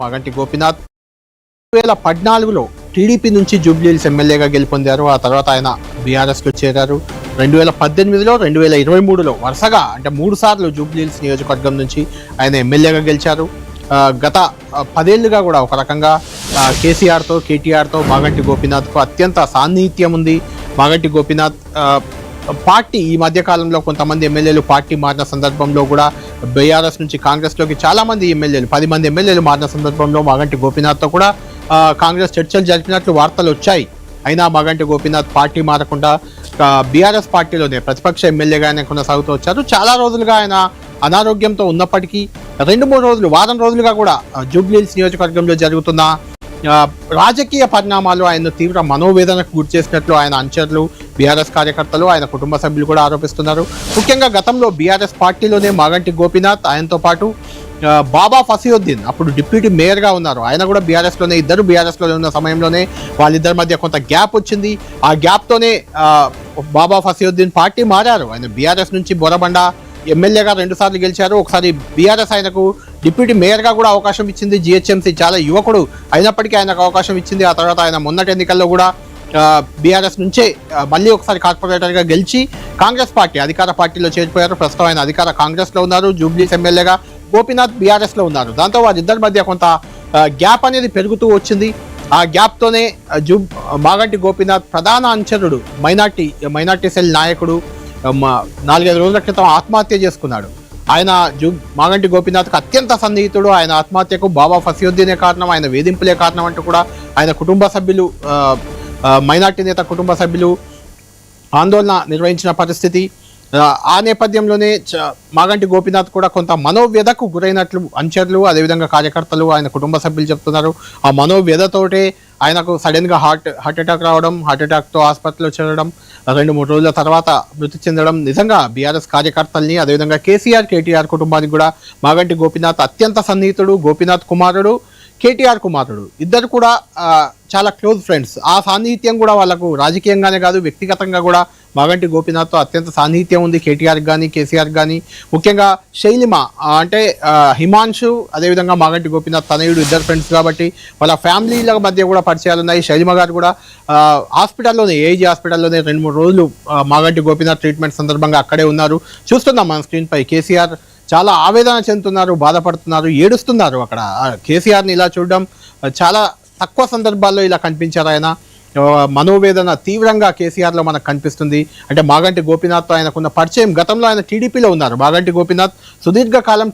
మాగంటి గోపీనాథ్. రెండు వేల పద్నాలుగులో టీడీపీ నుంచి జూబ్లీహిల్స్ ఎమ్మెల్యేగా గెలుపొందారు. ఆ తర్వాత ఆయన బీఆర్ఎస్లో చేరారు. రెండు వేల పద్దెనిమిదిలో రెండు వేల ఇరవై మూడులో వరుసగా అంటే మూడు సార్లు జూబ్లీహిల్స్ నియోజకవర్గం నుంచి ఆయన ఎమ్మెల్యేగా గెలిచారు. గత పదేళ్ళుగా కూడా ఒక రకంగా కేసీఆర్తో కేటీఆర్తో మాగంటి గోపీనాథ్కు అత్యంత సాన్నిహిత్యం ఉంది. మాగంటి గోపీనాథ్ పార్టీ ఈ మధ్య కాలంలో కొంతమంది ఎమ్మెల్యేలు పార్టీ మారిన సందర్భంలో కూడా బీఆర్ఎస్ నుంచి కాంగ్రెస్లోకి చాలా మంది ఎమ్మెల్యేలు పది మంది ఎమ్మెల్యేలు మారిన సందర్భంలో మాగంటి గోపీనాథ్తో కూడా కాంగ్రెస్ చర్చలు జరిపినట్లు వార్తలు వచ్చాయి. అయినా మాగంటి గోపీనాథ్ పార్టీ మారకుండా బీఆర్ఎస్ పార్టీలోనే ప్రతిపక్ష ఎమ్మెల్యేగానే కొనసాగుతూ వచ్చారు. చాలా రోజులుగా ఆయన అనారోగ్యంతో ఉన్నప్పటికీ రెండు మూడు రోజులు వారం రోజులుగా కూడా ఆ, జూబ్లీహిల్స్ నియోజకవర్గంలో జరుగుతున్న రాజకీయ పరిణామాలు ఆయన తీవ్ర మనోవేదనకు గురి చేసినట్లు ఆయన అంచర్లు బీఆర్ఎస్ కార్యకర్తలు ఆయన కుటుంబ సభ్యులు కూడా ఆరోపిస్తున్నారు. ముఖ్యంగా గతంలో బీఆర్ఎస్ పార్టీలోనే మాగంటి గోపీనాథ్ ఆయనతో పాటు బాబా ఫసీయుద్దీన్ అప్పుడు డిప్యూటీ మేయర్గా ఉన్నారు. ఆయన కూడా బీఆర్ఎస్లోనే ఇద్దరు బీఆర్ఎస్లో ఉన్న సమయంలోనే వాళ్ళిద్దరి మధ్య కొంత గ్యాప్ వచ్చింది. ఆ గ్యాప్తోనే బాబా ఫసీయుద్దీన్ పార్టీ మారారు. ఆయన బీఆర్ఎస్ నుంచి బొరబండ ఎమ్మెల్యేగా రెండుసార్లు గెలిచారు. ఒకసారి బీఆర్ఎస్ ఆయనకు డిప్యూటీ మేయర్గా కూడా అవకాశం ఇచ్చింది జిహెచ్ఎంసీ. చాలా యువకుడు అయినప్పటికీ ఆయనకు అవకాశం ఇచ్చింది. ఆ తర్వాత ఆయన మొన్నటి ఎన్నికల్లో కూడా బీఆర్ఎస్ నుంచే మళ్ళీ ఒకసారి కార్పొరేటర్గా గెలిచి కాంగ్రెస్ పార్టీ అధికార పార్టీలో చేరిపోయారు. ప్రస్తుతం ఆయన అధికార కాంగ్రెస్లో ఉన్నారు. జూబ్లీస్ ఎమ్మెల్యేగా గోపీనాథ్ బీఆర్ఎస్లో ఉన్నారు. దాంతో వారిద్దరి మధ్య కొంత గ్యాప్ అనేది పెరుగుతూ వచ్చింది. ఆ గ్యాప్తోనే జూ మాగంటి గోపీనాథ్ ప్రధాన అంచరుడు మైనార్టీ మైనార్టీ సెల్ నాయకుడు నాలుగైదు రోజుల క్రితం ఆత్మహత్య చేసుకున్నాడు. ఆయన జూ మాగంటి గోపీనాథ్కి అత్యంత సన్నిహితుడు. ఆయన ఆత్మహత్యకు బాబా ఫసియుద్దీనే కారణం ఆయన వేధింపులే కారణం అంటూ కూడా ఆయన కుటుంబ సభ్యులు మైనార్టీ నేత కుటుంబ సభ్యులు ఆందోళన నిర్వహించిన పరిస్థితి. ఆ, నేపథ్యంలోనే చ- మాగంటి గోపీనాథ్ కూడా కొంత మనోవ్యధకు గురైనట్లు అంచర్లు అదేవిధంగా కార్యకర్తలు ఆయన కుటుంబ సభ్యులు చెప్తున్నారు. ఆ మనోవ్యధతోటే ఆయనకు సడన్గా హార్ట్ హార్ట్ అటాక్ రావడం హార్ట్ అటాక్తో ఆసుపత్రిలో చేరడం రెండు మూడు రోజుల తర్వాత మృతి చెందడం నిజంగా బీఆర్ఎస్ కార్యకర్తల్ని అదేవిధంగా కేసీఆర్ కేటీఆర్ కుటుంబానికి కూడా మాగంటి గోపీనాథ్ అత్యంత సన్నిహితుడు గోపీనాథ్ కుమారుడు కేటీఆర్ కుమారుడు. ఇద్దరు కూడా చాలా క్లోజ్ ఫ్రెండ్స్. ఆ సాన్నిహిత్యం కూడా వాళ్ళకు రాజకీయంగానే కాదు వ్యక్తిగతంగా కూడా మాగంటి గోపీనాథ్తో అత్యంత సాన్నిహిత్యం ఉంది కేటీఆర్ కానీ కేసీఆర్ కానీ ముఖ్యంగా శైలిమ అంటే హిమాంశు అదేవిధంగా మాగంటి గోపీనాథ్ తనయుడు ఇద్దరు ఫ్రెండ్స్ కాబట్టి వాళ్ళ ఫ్యామిలీల మధ్య కూడా పరిచయాలు ఉన్నాయి. శైలిమ గారు కూడా హాస్పిటల్లోనే ఏజీ హాస్పిటల్లోనే రెండు మూడు రోజులు మాగంటి గోపీనాథ్ ట్రీట్మెంట్ సందర్భంగా అక్కడే ఉన్నారు. చూస్తున్నాం మన స్క్రీన్పై కేసీఆర్ చాలా ఆవేదన చెందుతున్నారు బాధపడుతున్నారు ఏడుస్తున్నారు అక్కడ. కేసీఆర్ని ఇలా చూడడం చాలా తక్కువ సందర్భాల్లో ఇలా కనిపించారు ఆయన. మనోవేదన తీవ్రంగా కేసీఆర్లో మనకు కనిపిస్తుంది. అంటే మాగంటి గోపీనాథ్తో ఆయనకున్న పరిచయం గతంలో ఆయన టీడీపీలో ఉన్నారు. మాగంటి గోపీనాథ్ సుదీర్ఘకాలం